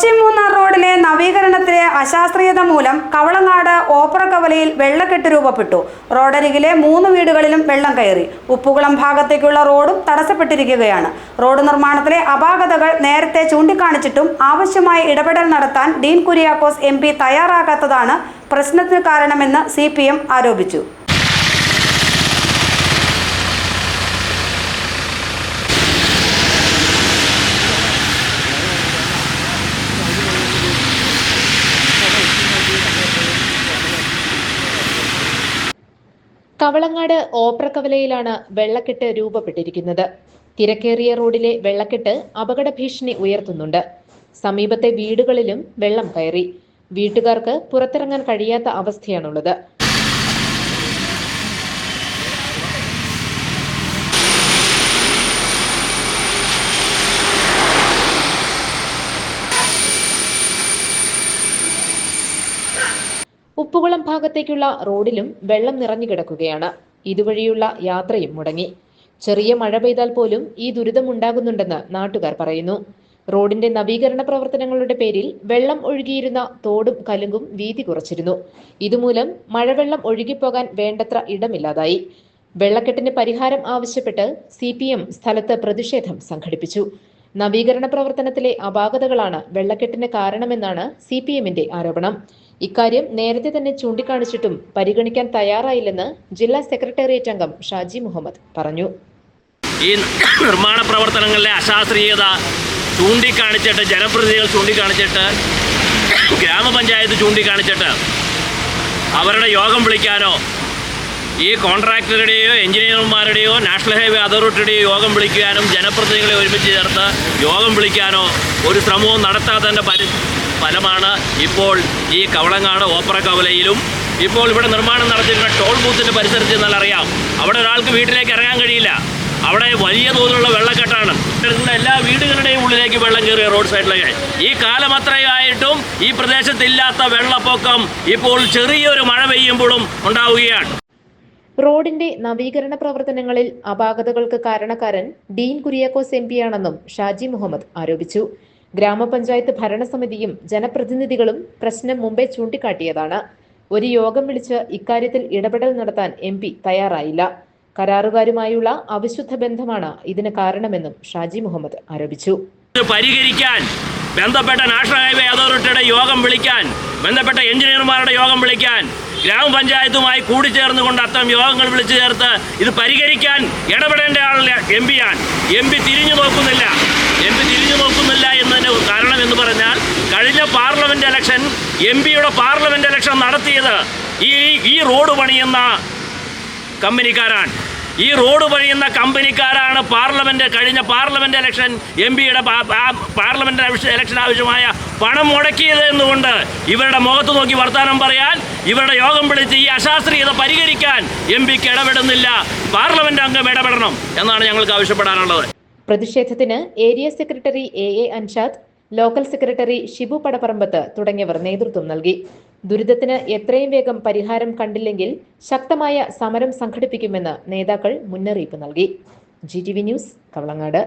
കൊച്ചി മൂന്നാർ റോഡിലെ നവീകരണത്തിലെ അശാസ്ത്രീയത മൂലം കവളങ്ങാട് ഓപ്പറ കവലയിൽ വെള്ളക്കെട്ട് രൂപപ്പെട്ടു. റോഡരികിലെ മൂന്ന് വീടുകളിലും വെള്ളം കയറി. ഉപ്പുകുളം ഭാഗത്തേക്കുള്ള റോഡും തടസ്സപ്പെട്ടിരിക്കുകയാണ്. റോഡ് നിർമ്മാണത്തിലെ അപാകതകൾ നേരത്തെ ചൂണ്ടിക്കാണിച്ചിട്ടും ആവശ്യമായ ഇടപെടൽ നടത്താൻ ഡീൻ കുര്യാക്കോസ് എം തയ്യാറാകാത്തതാണ് പ്രശ്നത്തിന് കാരണമെന്ന് സി ആരോപിച്ചു. കവളങ്ങാട് ഓപ്രക്കവലയിലാണ് വെള്ളക്കെട്ട് രൂപപ്പെട്ടിരിക്കുന്നത്. തിരക്കേറിയ റോഡിലെ വെള്ളക്കെട്ട് അപകട ഭീഷണി ഉയർത്തുന്നുണ്ട്. സമീപത്തെ വീടുകളിലും വെള്ളം കയറി. വീട്ടുകാർക്ക് പുറത്തിറങ്ങാൻ കഴിയാത്ത അവസ്ഥയാണുള്ളത്. ഉപ്പുകുളം ഭാഗത്തേക്കുള്ള റോഡിലും വെള്ളം നിറഞ്ഞു കിടക്കുകയാണ്. ഇതുവഴിയുള്ള യാത്രയും മുടങ്ങി. ചെറിയ മഴ പെയ്താൽ പോലും ഈ ദുരിതമുണ്ടാകുന്നുണ്ടെന്ന് നാട്ടുകാർ പറയുന്നു. റോഡിന്റെ നവീകരണ പ്രവർത്തനങ്ങളുടെ പേരിൽ വെള്ളം ഒഴുകിയിരുന്ന തോടും കലുങ്കും വീതി കുറച്ചിരുന്നു. ഇതുമൂലം മഴവെള്ളം ഒഴുകിപ്പോകാൻ വേണ്ടത്ര ഇടമില്ലാതായി. വെള്ളക്കെട്ടിന് പരിഹാരം ആവശ്യപ്പെട്ട് സി പി എം സ്ഥലത്ത് പ്രതിഷേധം സംഘടിപ്പിച്ചു. നവീകരണ പ്രവർത്തനത്തിലെ അപാകതകളാണ് വെള്ളക്കെട്ടിന് കാരണമെന്നാണ് സി പി എമ്മിന്റെ ആരോപണം. ഇക്കാര്യം നേരത്തെ തന്നെ ചൂണ്ടിക്കാണിച്ചിട്ടും പരിഗണിക്കാൻ തയ്യാറായില്ലെന്ന് ജില്ലാ സെക്രട്ടേറിയറ്റ് അംഗം ഷാജി മുഹമ്മദ് പറഞ്ഞു. ഈ നിർമ്മാണ പ്രവർത്തനങ്ങളിലെ അശാസ്ത്രീയത ചൂണ്ടിക്കാണിച്ചിട്ട് ജനപ്രതിനിധികൾ ചൂണ്ടിക്കാണിച്ചിട്ട് ഗ്രാമപഞ്ചായത്ത് ചൂണ്ടിക്കാണിച്ചിട്ട് അവരുടെ യോഗം വിളിക്കാനോ ഈ കോൺട്രാക്ടറുടെയോ എഞ്ചിനീയർമാരുടെയോ നാഷണൽ ഹൈവേ അതോറിറ്റിയുടെയോ യോഗം വിളിക്കാനും ജനപ്രതിനിധികളെ ഒരുമിച്ച് ചേർത്ത് യോഗം വിളിക്കാനോ ഒരു ശ്രമവും നടത്താത്തതിന്റെ പരി ഫലമാണ് ഇപ്പോൾ ഈ കവളങ്ങാട് ഓപ്പറ കവലയിലും. ഇപ്പോൾ ഇവിടെ നിർമ്മാണം നടത്തിയിരുന്ന ടോൾ ബൂത്തിന്റെ പരിസരത്ത് എന്നാൽ അറിയാം. അവിടെ ഒരാൾക്ക് വീട്ടിലേക്ക് ഇറങ്ങാൻ കഴിയില്ല. അവിടെ വലിയ തോതിലുള്ള വെള്ളക്കെട്ടാണ്. എല്ലാ വീടുകളുടെയും ഉള്ളിലേക്ക് വെള്ളം കയറിയ റോഡ് സൈഡിലേക്ക്. ഈ കാലം അത്രയായിട്ടും ഈ പ്രദേശത്തില്ലാത്ത വെള്ളപ്പൊക്കം ഇപ്പോൾ ചെറിയൊരു മഴ പെയ്യുമ്പോഴും ഉണ്ടാവുകയാണ്. റോഡിന്റെ നവീകരണ പ്രവർത്തനങ്ങളിൽ അപാകതകൾക്ക് കാരണക്കാരൻ ഡീൻ കുര്യാക്കോസ് എം പിയാണെന്നും ഷാജി മുഹമ്മദ് ആരോപിച്ചു. ഗ്രാമപഞ്ചായത്ത് ഭരണസമിതിയും ജനപ്രതിനിധികളും പ്രശ്നം മുമ്പേ ചൂണ്ടിക്കാട്ടിയതാണ്. ഒരു യോഗം വിളിച്ച് ഇക്കാര്യത്തിൽ ഇടപെടൽ നടത്താൻ എം തയ്യാറായില്ല. കരാറുകാരുമായുള്ള അവിശുദ്ധ ബന്ധമാണ് ഇതിന് കാരണമെന്നും ഷാജി മുഹമ്മദ് ആരോപിച്ചു. പരിഹരിക്കാൻ ബന്ധപ്പെട്ട നാഷണൽ ഹൈവേ അതോറിറ്റിയുടെ യോഗം വിളിക്കാൻ ബന്ധപ്പെട്ട എഞ്ചിനീയർമാരുടെ യോഗം വിളിക്കാൻ ഗ്രാമപഞ്ചായത്തുമായി കൂടിച്ചേർന്നുകൊണ്ട് അത്തരം യോഗങ്ങൾ വിളിച്ചു ചേർത്ത് ഇത് പരിഹരിക്കാൻ ഇടപെടേണ്ട ആളല്ല എം പിയാണ് എം പി തിരിഞ്ഞു നോക്കുന്നില്ല. എം പി തിരിഞ്ഞു നോക്കുന്നില്ല എന്നതിന് കാരണം എന്ന് പറഞ്ഞാൽ കഴിഞ്ഞ പാർലമെന്റ് ഇലക്ഷൻ എം പിയുടെ പാർലമെന്റ് ഇലക്ഷൻ നടത്തിയത് ഈ ഈ റോഡ് പണിയുന്ന കമ്പനിക്കാരാണ്. ഈ റോഡ് പണിയുന്ന കമ്പനിക്കാരാണ് പാർലമെന്റ് കഴിഞ്ഞ പാർലമെന്റ് ഇലക്ഷൻ എം പിയുടെ പാർലമെന്റ് ഇലക്ഷൻ ആവശ്യമായ പണം മുടക്കിയത് എന്നുകൊണ്ട് ഇവരുടെ മുഖത്ത് നോക്കി വർത്തമാനം പറയാൻ ഇവരുടെ യോഗം വിളിച്ച് ഈ അശാസ്ത്രീയത പരിഹരിക്കാൻ എം പിക്ക് ഇടപെടുന്നില്ല. പാർലമെന്റ് അംഗം ഇടപെടണം എന്നാണ് ഞങ്ങൾക്ക് ആവശ്യപ്പെടാനുള്ളത്. പ്രതിഷേധത്തിന് area secretary A A Anshad local secretary Shibu Padapparambath തുടങ്ങിയവർ നേതൃത്വം നൽകി. ദുരിതത്തിന് എത്രയും വേഗം പരിഹാരം കണ്ടില്ലെങ്കിൽ ശക്തമായ സമരം സംഘടിപ്പിക്കുമെന്ന് നേതാക്കൾ മുന്നറിയിപ്പ് നൽകി. G T V news Kavalangad.